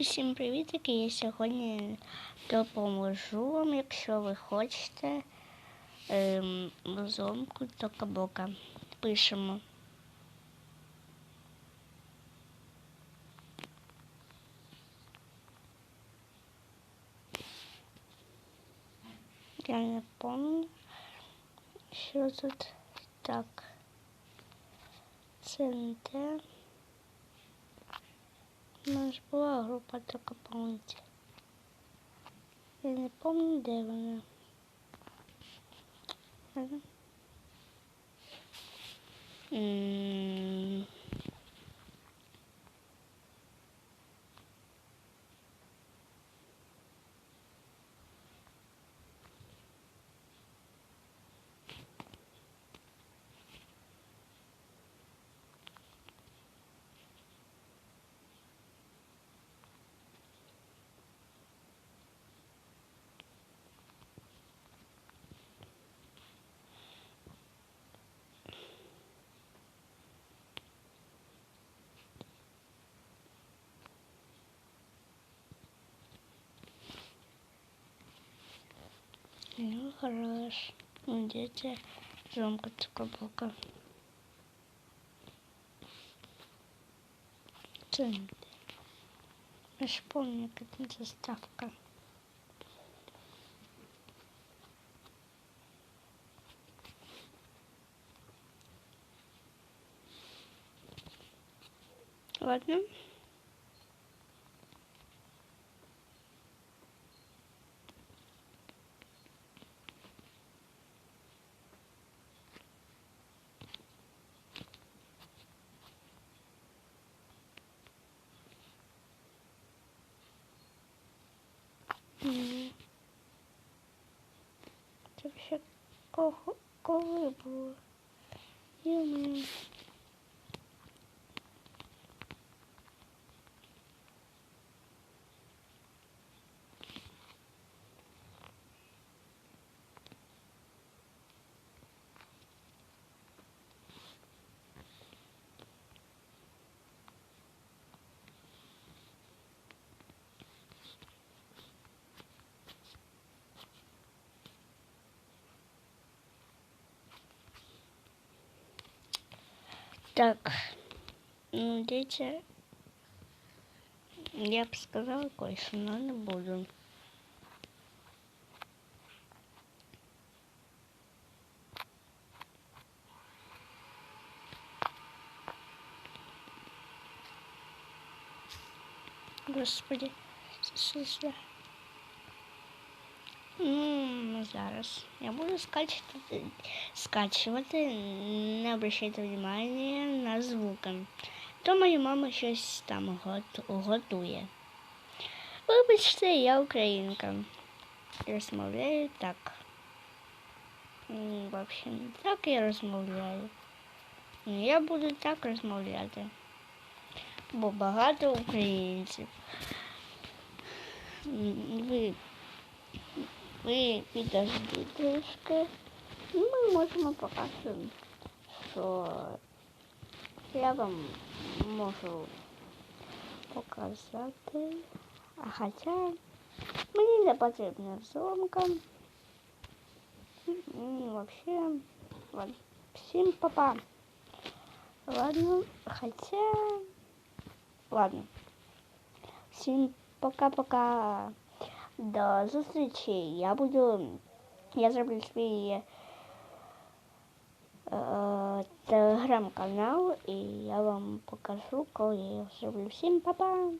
Всім привітики! Я сьогодні допоможу вам, якщо ви хочете ем, розломку токабока. Пишемо. Я не пам'ятаю, що тут так. Це не те. У нас була група помните. Я не пам'ятаю, де вона. Ага. Ну, хорош. Ну, дети, жомка токабока. Це не те. Я ж помню, там заставка. Ладно. kovuyor bu. Yılmıyor. Так, ну, дети, я бы сказала кое-что, но не буду. Господи, що зараз я буду скачувати, скачувати, не обращайте внимання на звуки. То моя мама щось там готує. Вибачте, я українка. Розмовляю так. М, Взагалі не так я розмовляю. Я буду так розмовляти. Бо багато українців. Ви ви підождіть трішки. Ми можемо показати, що я вам можу показати. А хоча мені не потрібна зйомка. Взагалі, ладно. Всім папа. Ладно, хотя... Ладно. Всім пока-пока. До зустрічі. Я буду. Я зроблю свій е, телеграм-канал і я вам покажу, коли я зроблю. Всім па-па!